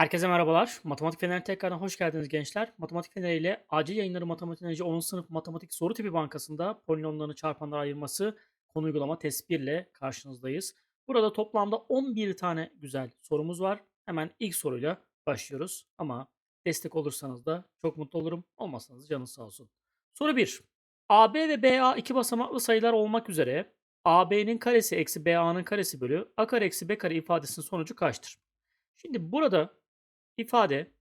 Herkese merhabalar. Matematik Feneri tekrardan hoş geldiniz gençler. Matematik Feneri ile acil yayınları Matematik Enerji 10. sınıf matematik soru tipi bankasında polinomlarını çarpanlara ayırması konu uygulama test 1 ile karşınızdayız. Burada toplamda 11 tane güzel sorumuz var. Hemen ilk soruyla başlıyoruz. Ama destek olursanız da çok mutlu olurum. Olmazsanız canınız sağ olsun. Soru 1. AB ve BA iki basamaklı sayılar olmak üzere AB'nin karesi eksi BA'nın karesi bölü A kare eksi B kare ifadesinin sonucu kaçtır? Şimdi burada ifade,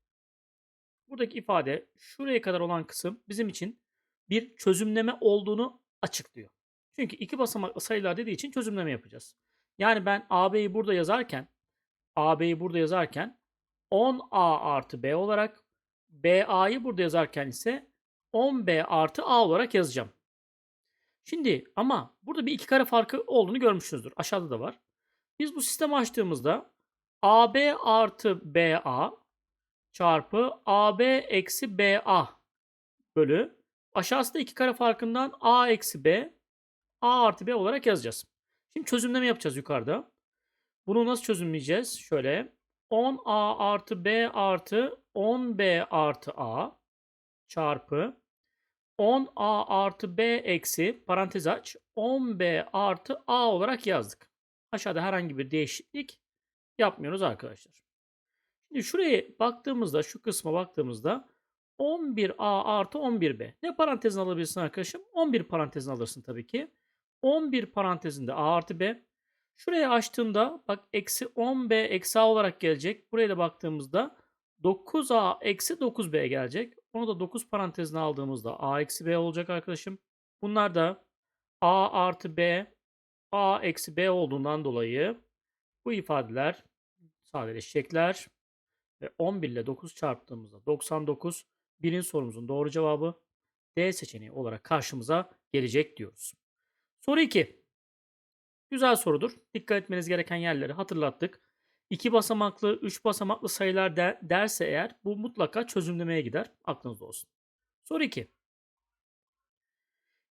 buradaki ifade şuraya kadar olan kısım bizim için bir çözümleme olduğunu açıklıyor. Çünkü iki basamaklı sayılar dediği için çözümleme yapacağız. Yani ben AB'yi burada yazarken, AB'yi burada yazarken 10A artı B olarak, BA'yı burada yazarken ise 10B artı A olarak yazacağım. Şimdi ama burada bir iki kare farkı olduğunu görmüşsünüzdür. Aşağıda da var. Biz bu sistemi açtığımızda AB artı BA çarpı AB eksi BA bölü aşağısı da iki kare farkından A eksi B A artı B olarak yazacağız. Şimdi çözümleme yapacağız yukarıda. Bunu nasıl çözümleyeceğiz? Şöyle 10A artı B artı 10B artı A çarpı 10A artı B eksi parantez aç 10B artı A olarak yazdık. Aşağıda herhangi bir değişiklik yapmıyoruz arkadaşlar. Şimdi şuraya baktığımızda, şu kısma baktığımızda 11A artı 11B. Ne parantezin alabilirsin arkadaşım? 11 parantezin alırsın tabii ki. 11 parantezinde A artı B. Şuraya açtığımda bak eksi 10B eksi A olarak gelecek. Buraya da baktığımızda 9A eksi 9B gelecek. Onu da 9 parantezine aldığımızda A eksi B olacak arkadaşım. Bunlar da A artı B, A eksi B olduğundan dolayı bu ifadeler sadeleşecekler. Ve 11 ile 9 çarptığımızda 99. Birin sorumuzun doğru cevabı D seçeneği olarak karşımıza gelecek diyoruz. Soru 2. Güzel sorudur. Dikkat etmeniz gereken yerleri hatırlattık. 2 basamaklı, 3 basamaklı sayılar der, derse eğer bu mutlaka çözümlemeye gider. Aklınızda olsun. Soru 2.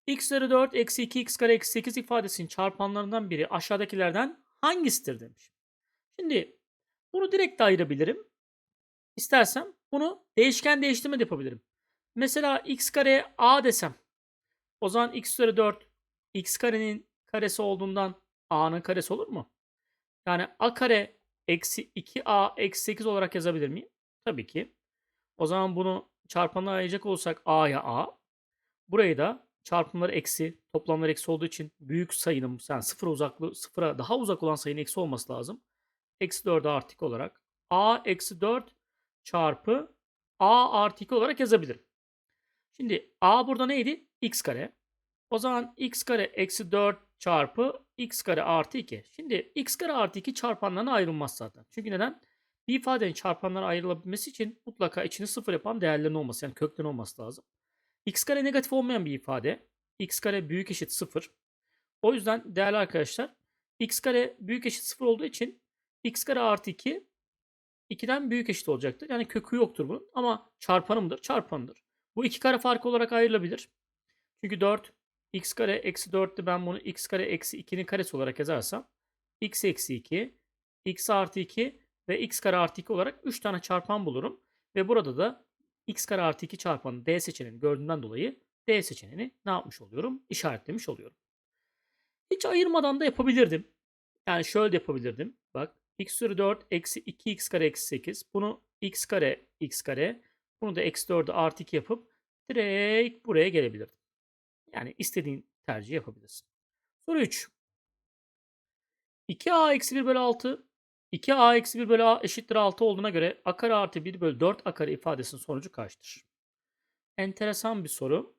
x üzeri 4 eksi 2 x kare eksi 8 ifadesinin çarpanlarından biri aşağıdakilerden hangisidir demiş. Şimdi bunu direkt de ayırabilirim. İstersem bunu değişken değiştirme de yapabilirim. Mesela x kare a desem. O zaman x üzeri 4 x karenin karesi olduğundan a'nın karesi olur mu? Yani a kare eksi 2a eksi 8 olarak yazabilir miyim? Tabii ki. O zaman bunu çarpanlara ayıracak olursak a'ya a. Burayı da çarpımları eksi, toplamlar eksi olduğu için büyük sayının yani sıfır uzaklığı sıfıra daha uzak olan sayının eksi olması lazım. Eksi 4'e artı 2 olarak a eksi 4 çarpı a artı 2 olarak yazabilirim. Şimdi a burada neydi? x kare. O zaman x kare eksi 4 çarpı x kare artı 2. Şimdi x kare artı 2 çarpanlarına ayrılmaz zaten. Çünkü neden? Bir ifadenin çarpanlara ayrılabilmesi için mutlaka içini sıfır yapan değerlerin olması yani köklerin olması lazım. x kare negatif olmayan bir ifade. x kare büyük eşit 0. O yüzden değerli arkadaşlar x kare büyük eşit 0 olduğu için x kare artı 2 2'den büyük eşit olacaktır. Yani kökü yoktur bunun ama çarpanı mıdır? Çarpanıdır. Bu iki kare farkı olarak ayrılabilir. Çünkü 4 x kare eksi 4'te ben bunu x kare eksi 2'nin karesi olarak yazarsam x eksi 2, x artı 2 ve x kare artı 2 olarak 3 tane çarpan bulurum. Ve burada da x kare artı 2 çarpanı D seçeneğini gördüğümden dolayı D seçeneğini ne yapmış oluyorum? İşaretlemiş oluyorum. Hiç ayırmadan da yapabilirdim. Yani şöyle de yapabilirdim. Bak x üzeri 4 eksi 2x kare eksi 8. Bunu x kare x kare. Bunu da eksi 4'ü artı 2 yapıp direkt buraya gelebilirdim. Yani istediğin tercih yapabilirsin. Soru 3. 2a eksi 1 bölü 6 2a eksi 1 bölü a eşittir 6 olduğuna göre a kare artı 1 bölü 4 a kare ifadesinin sonucu kaçtır? Enteresan bir soru.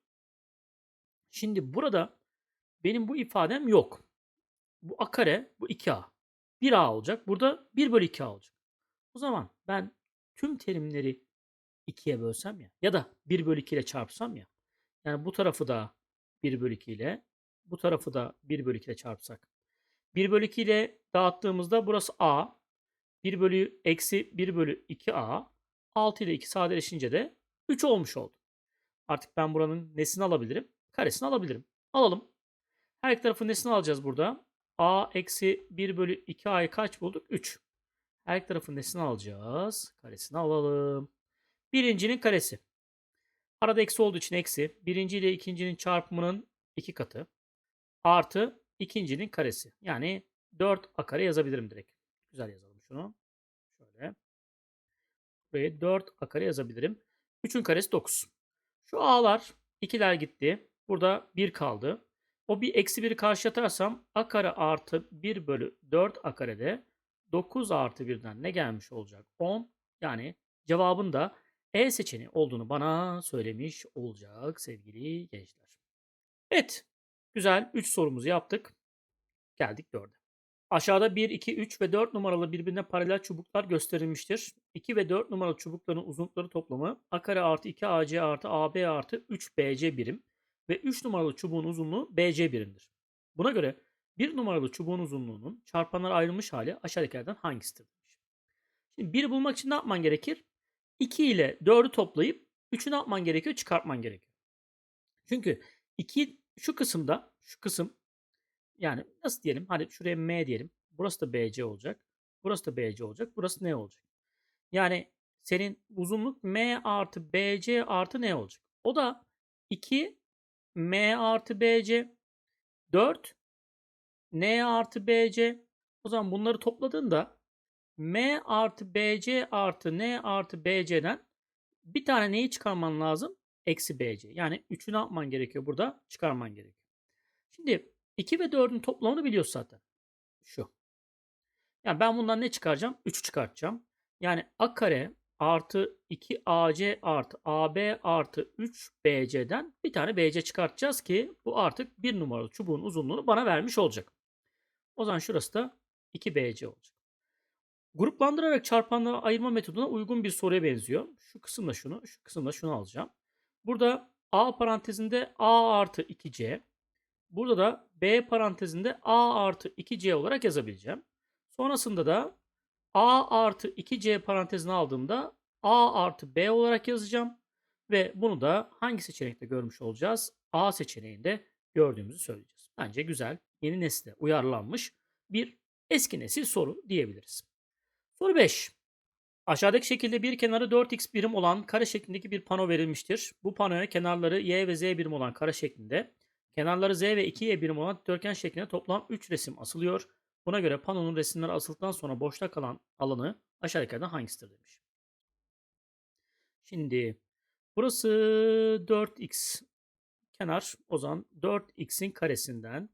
Şimdi burada benim bu ifadem yok. Bu a kare, bu 2a. 1a olacak. Burada 1 bölü 2a olacak. O zaman ben tüm terimleri 2'ye bölsem ya ya da 1 bölü 2 ile çarpsam ya. Yani bu tarafı da 1 bölü 2 ile bu tarafı da 1 bölü 2 ile çarpsak. 1 bölü 2 ile dağıttığımızda burası a. 1 bölü eksi 1 bölü 2a. 6 ile 2 sadeleşince de 3 olmuş oldu. Artık ben buranın nesini alabilirim? Karesini alabilirim. Alalım. Her iki tarafın nesini alacağız burada? A eksi 1 bölü 2a'yı kaç bulduk? 3. Her iki tarafın nesini alacağız? Karesini alalım. Birincinin karesi. Arada eksi olduğu için eksi. Birinci ile ikincinin çarpımının iki katı. Artı ikincinin karesi. Yani 4 a kare yazabilirim direkt. Güzel yazalım şunu. Şöyle. Buraya 4 a kare yazabilirim. 3'ün karesi 9. Şu a'lar 2'ler gitti. Burada 1 kaldı. O bir eksi 1'i karşı atarsam a kare artı 1 bölü 4 a karede 9 artı 1'den ne gelmiş olacak? 10. Yani cevabın da E seçeneği olduğunu bana söylemiş olacak sevgili gençler. Evet. Güzel. 3 sorumuzu yaptık. Geldik 4'e. Aşağıda 1, 2, 3 ve 4 numaralı birbirine paralel çubuklar gösterilmiştir. 2 ve 4 numaralı çubukların uzunlukları toplamı a kare artı 2 ac artı ab artı 3 bc birim ve 3 numaralı çubuğun uzunluğu bc birimdir. Buna göre 1 numaralı çubuğun uzunluğunun çarpanlara ayrılmış hali aşağıdakilerden hangisidir? Şimdi 1'i bulmak için ne yapman gerekir? 2 ile 4'ü toplayıp 3'ü ne yapman gerekiyor? Çıkartman gerekiyor. Çünkü 2 şu kısımda, şu kısım yani nasıl diyelim? Hadi şuraya M diyelim. Burası da BC olacak. Burası da BC olacak. Burası ne olacak? Yani senin uzunluk M artı BC artı ne olacak? O da 2 M artı BC 4 N artı BC. O zaman bunları topladığında M artı BC artı N artı BC'den bir tane neyi çıkarman lazım? Eksi BC. Yani 3'ü ne yapman gerekiyor burada? Çıkarman gerekiyor. Şimdi 2 ve 4'ün toplamını biliyoruz zaten. Şu. Yani ben bundan ne çıkaracağım? 3 çıkartacağım. Yani a kare artı 2 ac artı ab artı 3 bc'den bir tane bc çıkartacağız ki bu artık bir numaralı çubuğun uzunluğunu bana vermiş olacak. O zaman şurası da 2bc olacak. Gruplandırarak çarpanları ayırma metoduna uygun bir soruya benziyor. Şu kısımda şunu, şu kısımda şunu alacağım. Burada a parantezinde a artı 2c, Burada da B parantezinde A artı 2C olarak yazabileceğim. Sonrasında da A artı 2C parantezine aldığımda A artı B olarak yazacağım. Ve bunu da hangi seçenekte görmüş olacağız? A seçeneğinde gördüğümüzü söyleyeceğiz. Bence güzel, yeni nesle uyarlanmış bir eski nesil soru diyebiliriz. Soru 5. Aşağıdaki şekilde bir kenarı 4x birim olan kare şeklindeki bir pano verilmiştir. Bu panoya kenarları y ve z birim olan kare şeklinde Kenarları Z ve 2Y birim olan dikdörtgen şeklinde toplam 3 resim asılıyor. Buna göre panonun resimleri asıldıktan sonra boşta kalan alanı aşağıdakilerden hangisidir demiş. Şimdi burası 4x kenar. O zaman 4x'in karesinden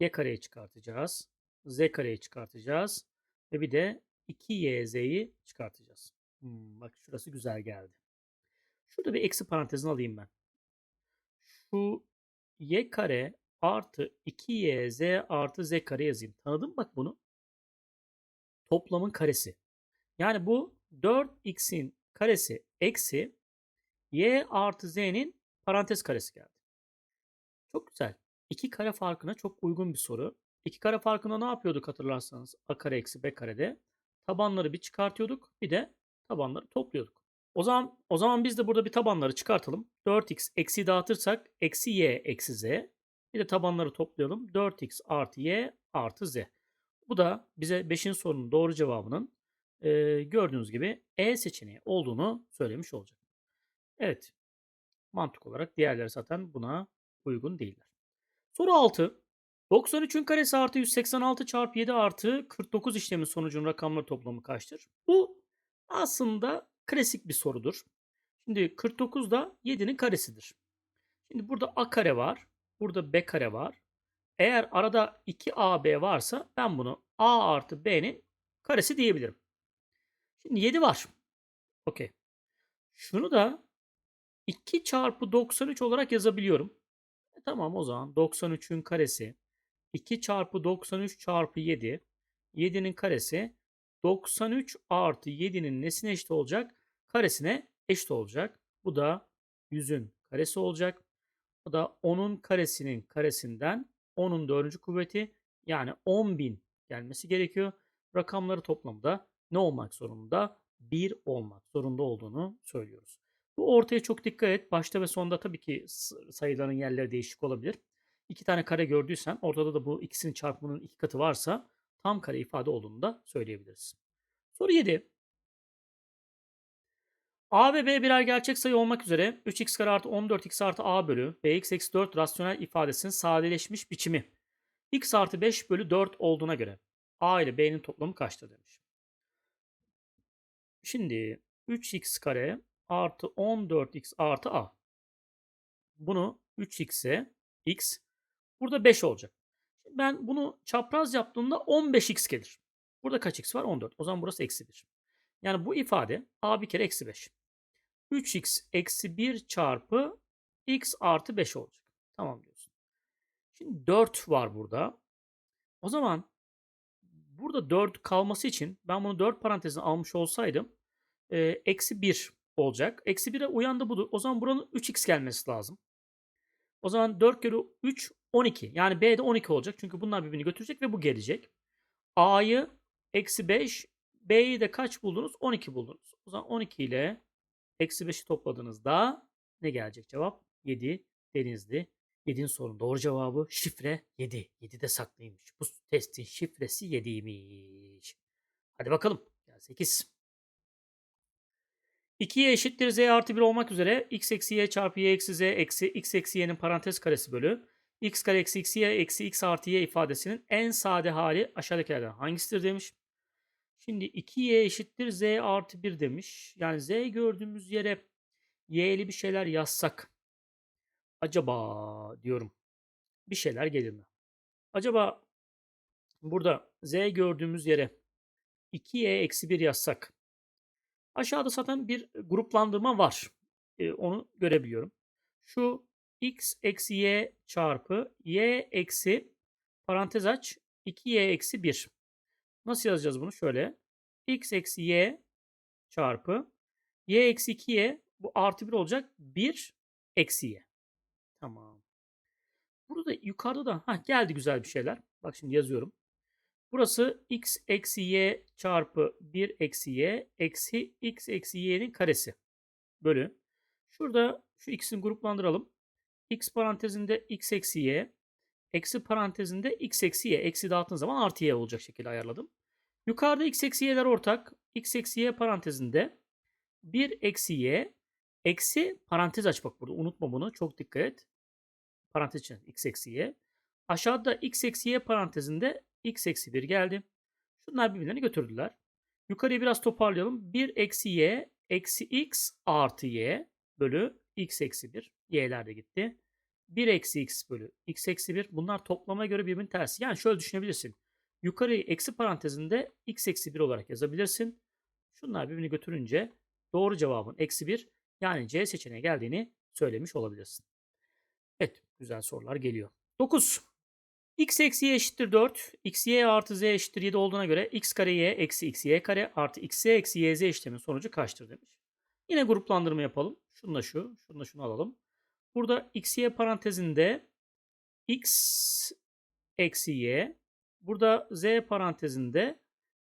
y kareyi çıkartacağız. z kareyi çıkartacağız. Ve bir de 2yz'yi çıkartacağız. Hmm, bak şurası güzel geldi. Şurada bir eksi parantezini alayım ben. Şu y kare artı 2yz artı z kare yazayım. Tanıdın mı bak bunu? Toplamın karesi. Yani bu 4x'in karesi eksi y artı z'nin parantez karesi geldi. Çok güzel. İki kare farkına çok uygun bir soru. İki kare farkında ne yapıyorduk hatırlarsanız a kare eksi b karede? Tabanları bir çıkartıyorduk bir de tabanları topluyorduk. O zaman o zaman biz de burada bir tabanları çıkartalım. 4x eksi dağıtırsak eksi y eksi z. Bir de tabanları toplayalım. 4x artı y artı z. Bu da bize 5'in sorunun doğru cevabının e, gördüğünüz gibi E seçeneği olduğunu söylemiş olacak. Evet. Mantık olarak diğerleri zaten buna uygun değiller. Soru 6. 93'ün karesi artı 186 çarpı 7 artı 49 işlemin sonucunun rakamları toplamı kaçtır? Bu aslında klasik bir sorudur. Şimdi 49 da 7'nin karesidir. Şimdi burada a kare var. Burada b kare var. Eğer arada 2ab varsa ben bunu a artı b'nin karesi diyebilirim. Şimdi 7 var. Okey. Şunu da 2 çarpı 93 olarak yazabiliyorum. E tamam o zaman 93'ün karesi 2 çarpı 93 çarpı 7 7'nin karesi 93 artı 7'nin nesine eşit olacak? Karesine eşit olacak. Bu da 100'ün karesi olacak. Bu da 10'un karesinin karesinden 10'un 4. kuvveti yani 10.000 gelmesi gerekiyor. Rakamları toplamda ne olmak zorunda? 1 olmak zorunda olduğunu söylüyoruz. Bu ortaya çok dikkat et. Başta ve sonda tabii ki sayıların yerleri değişik olabilir. İki tane kare gördüysen ortada da bu ikisinin çarpımının iki katı varsa tam kare ifade olduğunu da söyleyebiliriz. Soru 7. A ve B birer gerçek sayı olmak üzere 3x kare artı 14x artı a bölü bx eksi 4 rasyonel ifadesinin sadeleşmiş biçimi x artı 5 bölü 4 olduğuna göre a ile b'nin toplamı kaçtır demiş. Şimdi 3x kare artı 14x artı a. Bunu 3x'e x burada 5 olacak. Ben bunu çapraz yaptığımda 15x gelir. Burada kaç x var? 14. O zaman burası eksi 1. Yani bu ifade a bir kere eksi 5. 3x eksi 1 çarpı x artı 5 olacak. Tamam diyorsun. Şimdi 4 var burada. O zaman burada 4 kalması için ben bunu 4 parantezine almış olsaydım e, eksi 1 olacak. Eksi 1'e uyandı budur. O zaman buranın 3x gelmesi lazım. O zaman 4 kere 3 12. Yani B'de 12 olacak. Çünkü bunlar birbirini götürecek ve bu gelecek. A'yı eksi 5. B'yi de kaç buldunuz? 12 buldunuz. O zaman 12 ile eksi 5'i topladığınızda ne gelecek cevap? 7 denizli. 7'nin sorunun doğru cevabı şifre 7. 7 de saklıymış. Bu testin şifresi 7'ymiş. Hadi bakalım. 8. 2y eşittir z artı 1 olmak üzere x eksi y çarpı y eksi z eksi x eksi y'nin parantez karesi bölü x kare eksi x y eksi x artı y ifadesinin en sade hali aşağıdakilerden hangisidir demiş. Şimdi 2y eşittir z artı 1 demiş. Yani z gördüğümüz yere y'li bir şeyler yazsak acaba diyorum bir şeyler gelir mi? Acaba burada z gördüğümüz yere 2y eksi 1 yazsak aşağıda zaten bir gruplandırma var. Ee, onu görebiliyorum. Şu x eksi y çarpı y eksi parantez aç 2y eksi 1. Nasıl yazacağız bunu? Şöyle. x eksi y çarpı y eksi 2y bu artı 1 olacak. 1 eksi y. Tamam. Burada yukarıda da ha geldi güzel bir şeyler. Bak şimdi yazıyorum. Burası x eksi y çarpı 1 eksi y eksi x eksi y'nin karesi bölü. Şurada şu x'in gruplandıralım. x parantezinde x eksi y eksi parantezinde x eksi y. Eksi dağıttığın zaman artı y olacak şekilde ayarladım. Yukarıda x eksi y'ler ortak. x eksi y parantezinde 1 eksi y eksi parantez aç bak burada unutma bunu çok dikkat et. Parantez için x eksi y. Aşağıda x eksi y parantezinde x eksi 1 geldi. Şunlar birbirlerini götürdüler. Yukarıya biraz toparlayalım. 1 eksi y eksi x artı y bölü x eksi 1. Y'ler de gitti. 1 eksi x bölü x eksi 1. Bunlar toplamaya göre birbirinin tersi. Yani şöyle düşünebilirsin. Yukarıyı eksi parantezinde x eksi 1 olarak yazabilirsin. Şunlar birbirini götürünce doğru cevabın eksi 1 yani C seçeneğe geldiğini söylemiş olabilirsin. Evet güzel sorular geliyor. 9. x eksi y eşittir 4. x y artı z eşittir 7 olduğuna göre x kare y eksi x y kare artı x y eksi y z işlemin sonucu kaçtır demiş. Yine gruplandırma yapalım. Şununla şu, şununla şunu alalım. Burada x y parantezinde x eksi y. Burada z parantezinde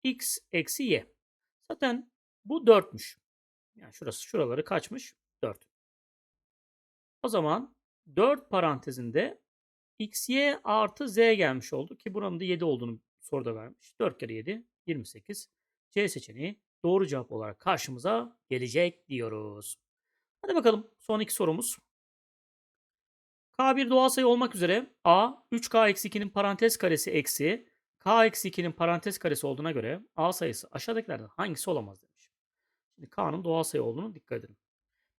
x eksi y. Zaten bu 4'müş. Yani şurası şuraları kaçmış? 4. O zaman 4 parantezinde xy artı z gelmiş oldu ki buranın da 7 olduğunu soruda vermiş. 4 kere 7 28. C seçeneği doğru cevap olarak karşımıza gelecek diyoruz. Hadi bakalım son iki sorumuz. K bir doğal sayı olmak üzere A 3K-2'nin parantez karesi eksi K-2'nin parantez karesi olduğuna göre A sayısı aşağıdakilerden hangisi olamaz demiş. Şimdi K'nın doğal sayı olduğunu dikkat edin.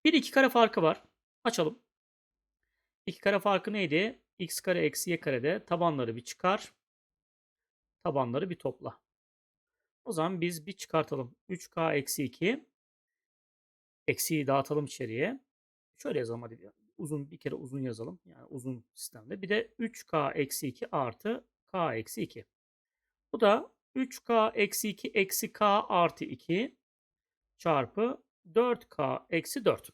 Bir iki kare farkı var. Açalım. İki kare farkı neydi? X kare eksi y karede tabanları bir çıkar. Tabanları bir topla. O zaman biz bir çıkartalım. 3K eksi 2. Eksiyi dağıtalım içeriye. Şöyle yazalım hadi. Uzun bir kere uzun yazalım. Yani uzun sistemde. Bir de 3K eksi 2 artı K eksi 2. Bu da 3K eksi 2 eksi K artı 2 çarpı 4K eksi 4.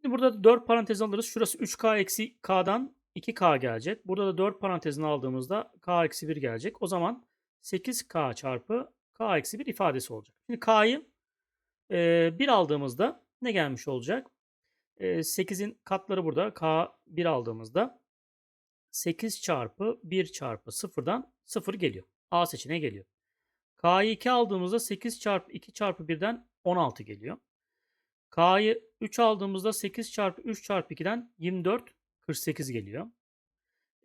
Şimdi burada da 4 parantez alırız. Şurası 3K eksi K'dan 2K gelecek. Burada da 4 parantezini aldığımızda K eksi 1 gelecek. O zaman 8K çarpı K eksi 1 ifadesi olacak. Şimdi K'yı e, 1 aldığımızda ne gelmiş olacak? E, 8'in katları burada. K 1 aldığımızda 8 çarpı 1 çarpı 0'dan 0 geliyor. A seçeneği geliyor. K'yı 2 aldığımızda 8 çarpı 2 çarpı 1'den 16 geliyor. K'yı 3 aldığımızda 8 çarpı 3 çarpı 2'den 24 48 geliyor.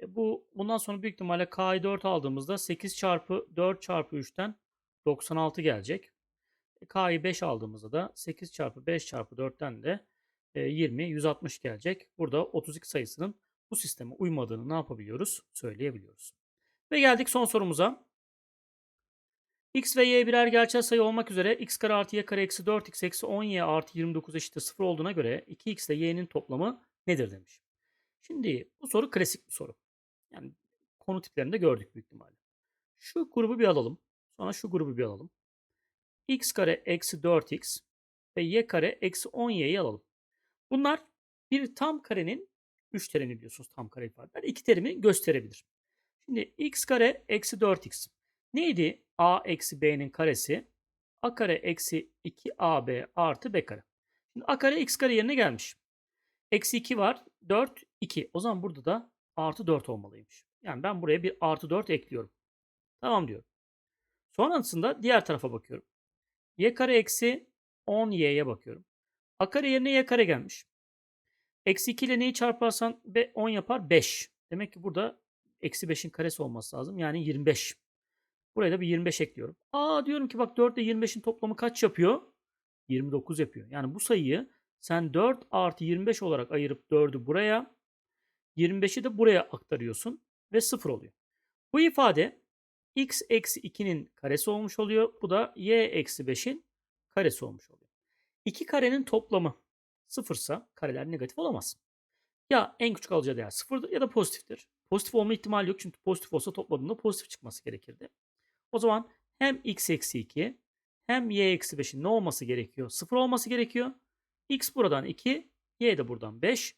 E bu bundan sonra büyük ihtimalle K'yı 4 aldığımızda 8 çarpı 4 çarpı 3'ten 96 gelecek. E, K'yı 5 aldığımızda da 8 çarpı 5 çarpı 4'ten de 20 160 gelecek. Burada 32 sayısının bu sisteme uymadığını ne yapabiliyoruz? Söyleyebiliyoruz. Ve geldik son sorumuza. x ve y birer gerçel sayı olmak üzere x kare artı y kare eksi 4x eksi 10y artı 29 eşittir 0 olduğuna göre 2x ile y'nin toplamı nedir demiş. Şimdi bu soru klasik bir soru. Yani konu tiplerinde gördük büyük ihtimalle. Şu grubu bir alalım. Sonra şu grubu bir alalım. x kare eksi 4x ve y kare eksi 10y'yi alalım. Bunlar bir tam karenin 3 terimini biliyorsunuz tam kare ifadeler. 2 terimi gösterebilir. Şimdi x kare eksi 4x. Neydi? a eksi b'nin karesi. a kare eksi 2ab artı b kare. Şimdi a kare x kare yerine gelmiş. Eksi 2 var. 4, 2. O zaman burada da artı 4 olmalıymış. Yani ben buraya bir artı 4 ekliyorum. Tamam diyorum. Sonrasında diğer tarafa bakıyorum. y kare eksi 10y'ye bakıyorum. A kare yerine y kare gelmiş. Eksi 2 ile neyi çarparsan 10 yapar? 5. Demek ki burada eksi 5'in karesi olması lazım. Yani 25. Buraya da bir 25 ekliyorum. Aa diyorum ki bak 4 ile 25'in toplamı kaç yapıyor? 29 yapıyor. Yani bu sayıyı sen 4 artı 25 olarak ayırıp 4'ü buraya 25'i de buraya aktarıyorsun ve 0 oluyor. Bu ifade x eksi 2'nin karesi olmuş oluyor. Bu da y eksi 5'in karesi olmuş oluyor. İki karenin toplamı sıfırsa kareler negatif olamaz. Ya en küçük alacağı değer sıfırdır ya da pozitiftir. Pozitif olma ihtimali yok çünkü pozitif olsa topladığında pozitif çıkması gerekirdi. O zaman hem x eksi 2 hem y eksi 5'in ne olması gerekiyor? Sıfır olması gerekiyor. x buradan 2, y de buradan 5.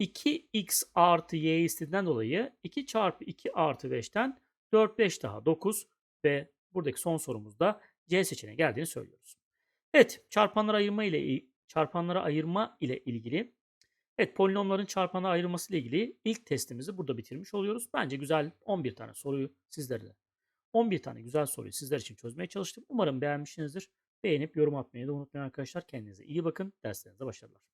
2x artı y istediğinden dolayı 2 çarpı 2 artı 5'ten 4, 5 daha 9 ve buradaki son sorumuzda C seçeneği geldiğini söylüyoruz. Evet, çarpanlara ayırma ile çarpanlara ayırma ile ilgili Evet, polinomların çarpanlara ayırması ile ilgili ilk testimizi burada bitirmiş oluyoruz. Bence güzel 11 tane soruyu sizlerle 11 tane güzel soruyu sizler için çözmeye çalıştım. Umarım beğenmişsinizdir. Beğenip yorum atmayı da unutmayın arkadaşlar. Kendinize iyi bakın. Derslerinize başarılar.